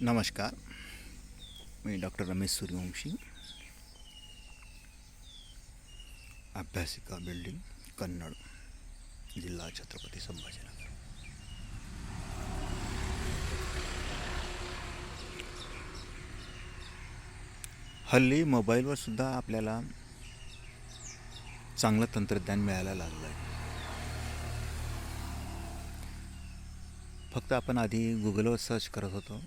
नमस्कार. मी डॉक्टर रमेश सूर्यवंशी. अभ्यासिका बिल्डिंग कन्नड जिल्हा छत्रपती संभाजीनगर. हल्ली मोबाईलवर सुद्धा आपल्याला चांगलं तंत्रज्ञान मिळायला लागलं आहे. फक्त आपण आधी गुगलवर सर्च करत होतो.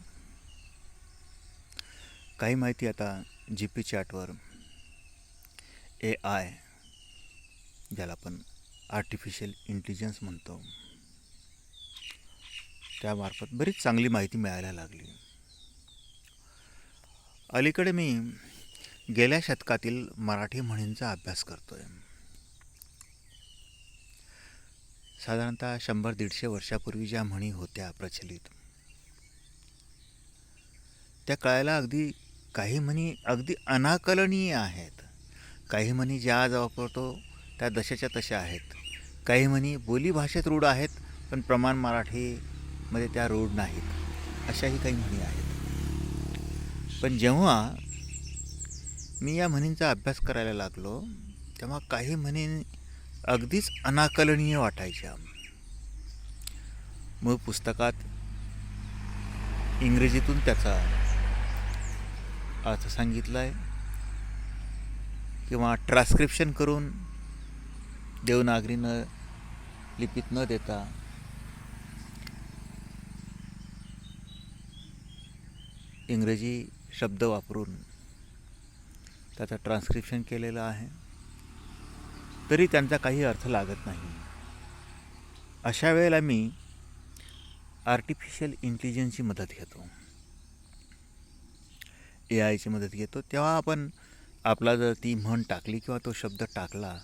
काही माहिती आता जी पी चॅटवर ए आय ज्याला आपण आर्टिफिशियल इंटेलिजन्स म्हणतो त्यामार्फत बरीच चांगली माहिती मिळायला लागली. अलीकडे मी गेल्या शतकातील मराठी म्हणींचा अभ्यास करतो आहे साधारणतः शंभर दीडशे वर्षापूर्वी ज्या म्हणी होत्या प्रचलित त्या कळायला अगदी काही म्हणी अगदी अनाकलनीय आहेत. काही म्हणी ज्या आज वापरतो त्या दशाच्या तशा आहेत. काही म्हणी बोलीभाषेत रूढ आहेत पण प्रमाण मराठीमध्ये त्या रूढ नाहीत. अशाही काही म्हणी आहेत. पण जेव्हा मी या म्हणींचा अभ्यास करायला लागलो तेव्हा काही म्हणी अगदीच अनाकलनीय वाटायच्या. मग पुस्तकात इंग्रजीतून त्याचा अर्थ सांगितला आहे किंवा ट्रान्स्क्रिप्शन करून देवनागरीनं लिपीत न देता इंग्रजी शब्द वापरून त्याचं ट्रान्स्क्रिप्शन केलेलं आहे. तरी त्यांचा काही अर्थ लागत नाही. अशा वेळेला मी आर्टिफिशियल इंटेलिजन्सची मदत घेतो. ए आयची मदत घेतो. तेव्हा आपण आपला जर ती म्हण टाकली किंवा तो शब्द टाकला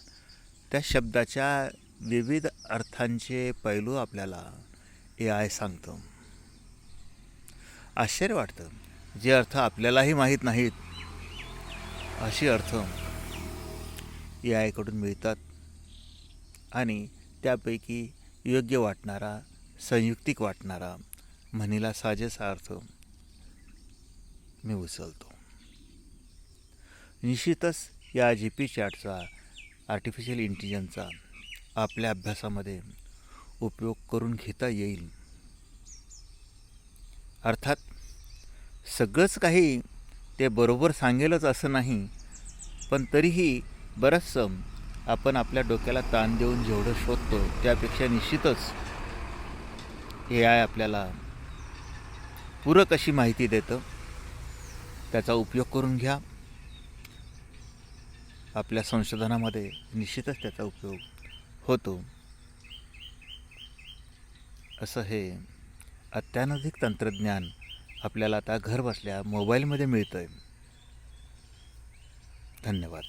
त्या शब्दाच्या विविध अर्थांचे पैलू आपल्याला ए आय सांगतं. आश्चर्य वाटतं. जे अर्थ आपल्यालाही माहीत नाहीत अशी अर्थ ए आयकडून मिळतात आणि त्यापैकी योग्य वाटणारा संयुक्तिक वाटणारा म्हणीला साजेसा अर्थ मी उचलतो. निश्चितच या जी पी चॅटचा आर्टिफिशियल इंटेलिजन्सचा आपल्या अभ्यासामध्ये उपयोग करून घेता येईल. अर्थात सगळंच काही ते बरोबर सांगेलच असं नाही पण तरीही बरंचसं आपण आपल्या डोक्याला ताण देऊन जेवढं शोधतो त्यापेक्षा निश्चितच ए आय आपल्याला पूरक अशी माहिती देतं. त्याचा उपयोग करून घ्या. आपल्या संशोधनामध्ये निश्चितच त्याचा उपयोग होतो. असं हे अत्यानधिक तंत्रज्ञान आपल्याला आता घर बसल्या मोबाईलमध्ये मिळतं आहे धन्यवाद.